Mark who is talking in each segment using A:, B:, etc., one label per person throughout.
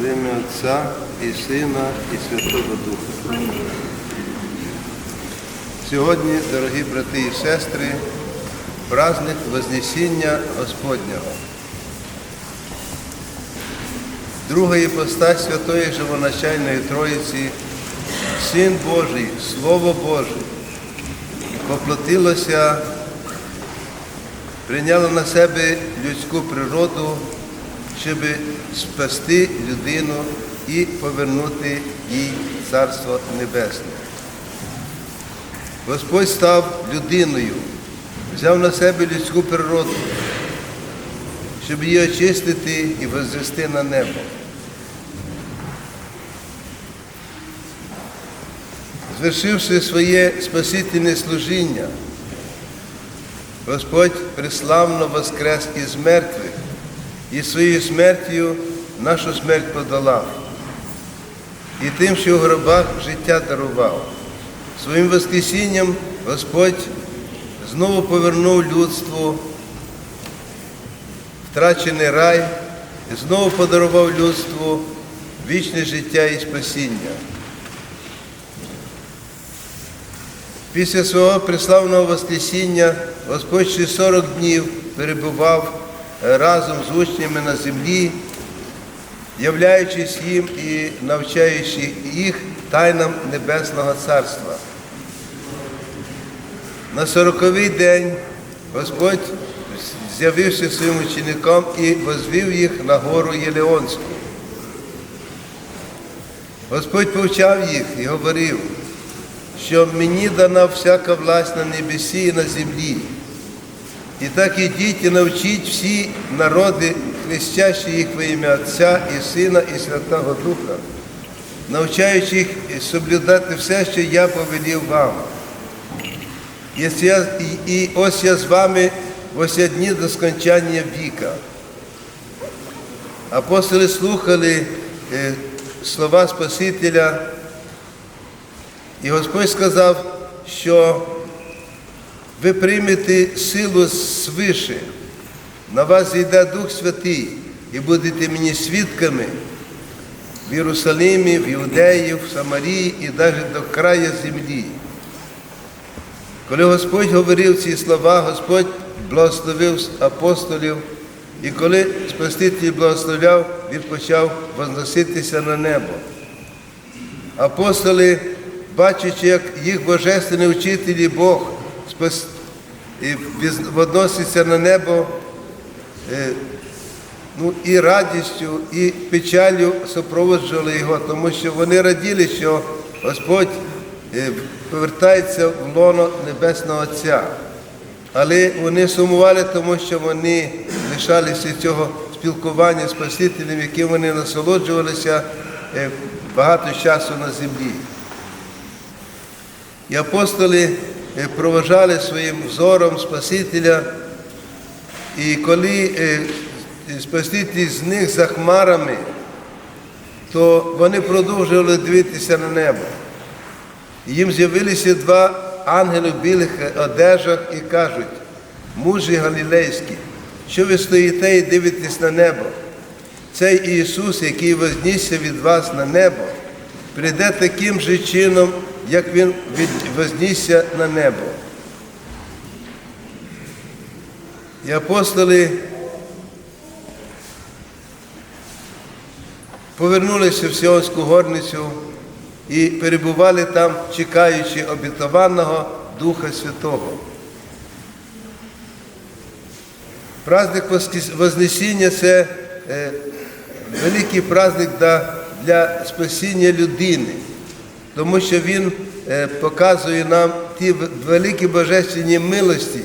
A: В ім'я Отця і Сина, і Святого Духа. Сьогодні, дорогі брати і сестри, праздник Вознесіння Господнього. Друга іпостась Святої Живоначальної Троїці, Син Божий, Слово Боже, поплатилося, прийняло на себе людську природу, щоб спасти людину і повернути їй Царство Небесне. Господь став людиною, взяв на себе людську природу, щоб її очистити і возвести на небо. Звершивши своє спасительне служіння, Господь преславно воскрес із мертвих і своєю смертю нашу смерть подолав. І тим, що в гробах життя дарував. Своїм Воскресінням Господь знову повернув людству втрачений рай і знову подарував людству вічне життя і спасіння. Після свого преславного Воскресіння Господь ще 40 днів перебував разом з учнями на землі, являючись їм і навчаючи їх тайнам Небесного Царства. На сороковий день Господь з'явився своїм ученикам і возвів їх на гору Єлеонську. Господь повчав їх і говорив, що мені дана всяка власть на небесі і на землі. І так ідіть і навчіть всі народи, хрестящі їх во ім'я Отця і Сина, і Святого Духа, навчаючи їх соблюдати все, що я повелів вам. І, ось я з вами в ося дні до скончання віка. Апостоли слухали е, слова Спасителя, і Господь сказав, що ви приймете силу свише, на вас зійде Дух Святий, і будете мені свідками в Єрусалимі, в Іудеї, в Самарії і навіть до краю землі. Коли Господь говорив ці слова, Господь благословив апостолів, і коли Спаситель благословляв, він почав возноситися на небо. Апостоли, бачачи, як їх божественний вчитель і Бог відноситься на небо, е, ну, і радістю, і печалю супроводжували його, тому що вони раділи, що Господь е, повертається в лоно Небесного Отця. Але вони сумували, тому що вони лишалися цього спілкування з Спасителем, яким вони насолоджувалися е, багато часу на землі. І апостоли проважали своїм взором Спасителя, і коли е, Спаситель них за хмарами, то вони продовжували дивитися на небо. Їм з'явилися два ангели в білих одежах і кажуть, мужі галілейські, що ви стоїте і дивитесь на небо? Цей Ісус, який вознісся від вас на небо, прийде таким же чином, як Він вознісся на небо. І апостоли повернулися в Сіонську горницю і перебували там, чекаючи обітованого Духа Святого. Праздник Вознесіння це е, великий праздник для, для спасіння людини, тому що він е, показує нам ті великі божественні милості,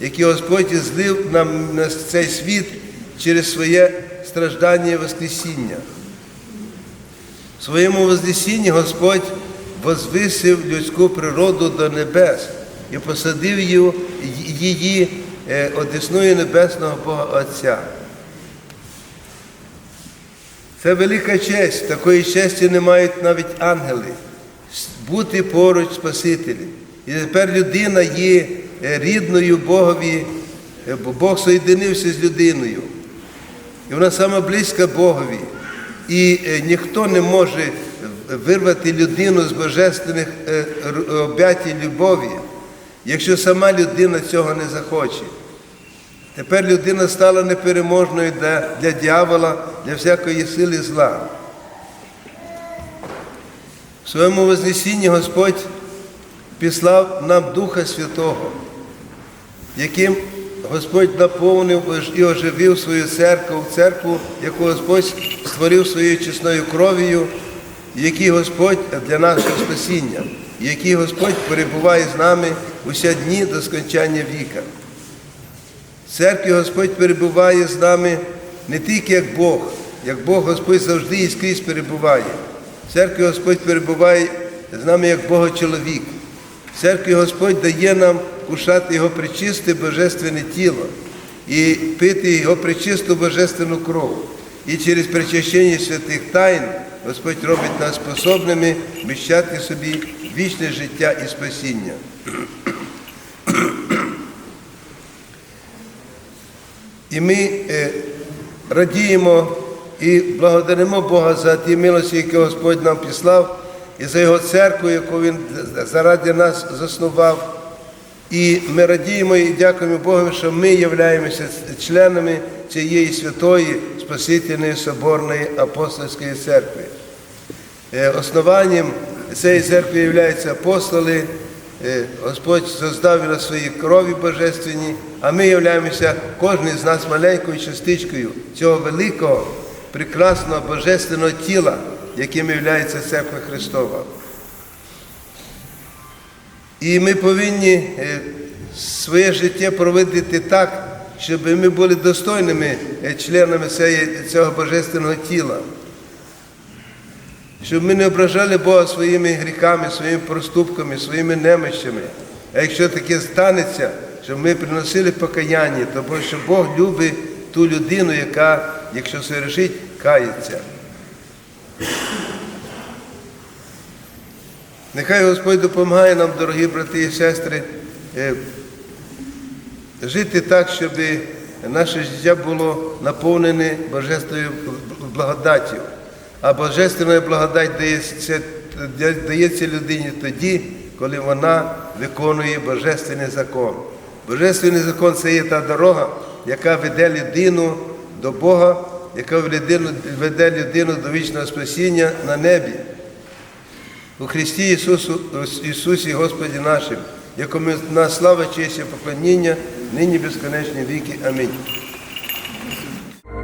A: які Господь злив нам на цей світ через своє страждання і Воскресіння. В своєму Вознесінні Господь возвисив людську природу до небес і посадив її одесною Небесного Бога Отця. Це велика честь, такої честі не мають навіть ангели. Бути поруч Спасителем. І тепер людина є рідною Богові, бо Бог соєдинився з людиною. І вона саме близька Богові. І е, ніхто не може вирвати людину з божественних е, об'ятій любові, якщо сама людина цього не захоче. Тепер людина стала непереможною для, для дьявола, для всякої сили зла. В своєму Вознесінні Господь післав нам Духа Святого, яким Господь наповнив і оживив свою церкву, церкву, яку Господь створив своєю чесною кров'ю, який Господь для нашого спасіння, який Господь перебуває з нами уся дні до скончання віка. Церкві Господь перебуває з нами не тільки як Бог, як Бог Господь завжди і скрізь перебуває. Церкві Господь перебуває з нами як Бога-чоловік. В церкві Господь дає нам кушати Його причисте божественне тіло і пити Його причисту божественну кров. І через причащення святих тайн Господь робить нас способними вміщати собі вічне життя і спасіння. І ми е, радіємо і благодаримо Бога за ті милості, які Господь нам післав, і за Його церкву, яку Він заради нас заснував. І ми радіємо і дякуємо Богу, що ми являємося членами цієї святої Спасительної Соборної апостольської церкви. Е, Основанням цієї церкви являються апостоли. Е, Господь создав на своїй крові божественній, а ми являємося кожен з нас маленькою частичкою цього великого, прекрасного божественного тіла, яким є церква Христова. І ми повинні е, своє життя проводити так, щоб ми були достойними е, членами цього божественного тіла. Щоб ми не ображали Бога своїми гріхами, своїми проступками, своїми немощами. А якщо таке станеться, щоб ми приносили покаяння, тому що Бог любить ту людину, яка, якщо совершить, кається. Нехай Господь допомагає нам, дорогі брати і сестри, е, жити так, щоб наше життя було наповнене Божественною благодаттю. А Божественна благодать дається, дається людині тоді, коли вона виконує Божественний закон. Божественний закон це є та дорога, яка веде людину до Бога, яка веде людину- до вічного спасіння на небі у Христі Ісусу, Ісусі Господі нашим, якому на слава, честь і поклоніння, нині безконечні віки. Амінь.